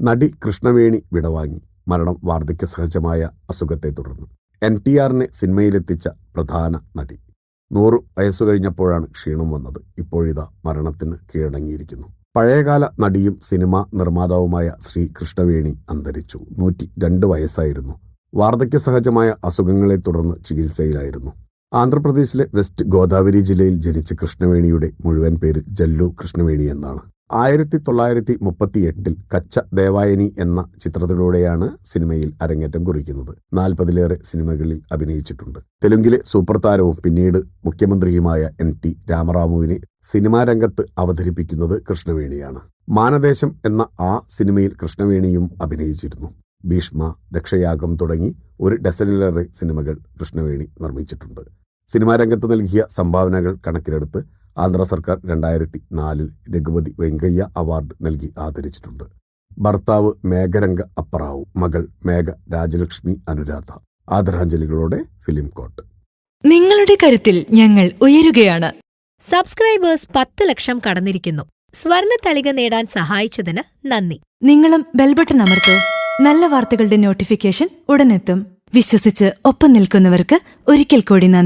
നടി കൃഷ്ണവേണി വിടവാങ്ങി. മരണം വാർദ്ധക്യ സഹജമായ അസുഖത്തെ തുടർന്ന്. എൻ ടി ആറിനെ സിനിമയിലെത്തിച്ച പ്രധാന നടി. നൂറ് വയസ്സു കഴിഞ്ഞപ്പോഴാണ് ക്ഷീണം വന്നത്. ഇപ്പോഴിതാ മരണത്തിന് കീഴടങ്ങിയിരിക്കുന്നു. പഴയകാല നടിയും സിനിമാ നിർമ്മാതാവുമായ ശ്രീ കൃഷ്ണവേണി അന്തരിച്ചു. നൂറ്റി രണ്ട് വയസ്സായിരുന്നു. വാർദ്ധക്യ സഹജമായ അസുഖങ്ങളെ തുടർന്ന് ചികിത്സയിലായിരുന്നു. ആന്ധ്രാപ്രദേശിലെ വെസ്റ്റ് ഗോദാവരി ജില്ലയിൽ ജനിച്ച കൃഷ്ണവേണിയുടെ മുഴുവൻ പേര് ജല്ലു കൃഷ്ണവേണി എന്നാണ്. ആയിരത്തി തൊള്ളായിരത്തി മുപ്പത്തി എട്ടിൽ കച്ച ദേവായനി എന്ന ചിത്രത്തിലൂടെയാണ് സിനിമയിൽ അരങ്ങേറ്റം കുറിക്കുന്നത്. നാൽപ്പതിലേറെ സിനിമകളിൽ അഭിനയിച്ചിട്ടുണ്ട്. തെലുങ്കിലെ സൂപ്പർ താരവും പിന്നീട് മുഖ്യമന്ത്രിയുമായ എൻ ടി രാമറാമുവിനെ സിനിമാ രംഗത്ത് അവതരിപ്പിക്കുന്നത് കൃഷ്ണവേണിയാണ്. മാനദേശം എന്ന ആ സിനിമയിൽ കൃഷ്ണവേണിയും അഭിനയിച്ചിരുന്നു. ഭീഷ്മ ദക്ഷയാഗം തുടങ്ങി ഒരു ഡസനിലേറെ സിനിമകൾ കൃഷ്ണവേണി നിർമ്മിച്ചിട്ടുണ്ട്. സിനിമാ രംഗത്ത് നൽകിയ സംഭാവനകൾ കണക്കിലെടുത്ത് ആന്ധ്ര സർക്കാർ രണ്ടായിരത്തി നാലിൽ രഘുപതി വെങ്കയ്യ അവാർഡ് നൽകി ആദരിച്ചിട്ടുണ്ട്. ഭർത്താവ് മേഘരംഗ അപ്പറാവു മകൾ മേഘ രാജലക്ഷ്മി അനുരാധ. ആദരാഞ്ജലികളോടെ ഫിലിം കോട്ട്. നിങ്ങളുടെ കരുത്തിൽ ഞങ്ങൾ ഉയരുകയാണ്. സബ്സ്ക്രൈബേഴ്സ് പത്ത് ലക്ഷം കടന്നിരിക്കുന്നു. സ്വർണ തളിക നേടാൻ സഹായിച്ചതിന് നന്ദി. നിങ്ങളും ബെൽബട്ടൺ അമർത്തോ. നല്ല വാർത്തകളുടെ നോട്ടിഫിക്കേഷൻ ഉടനെത്തും. വിശ്വസിച്ച് ഒപ്പം നിൽക്കുന്നവർക്ക് ഒരിക്കൽ കൂടി നന്ദി.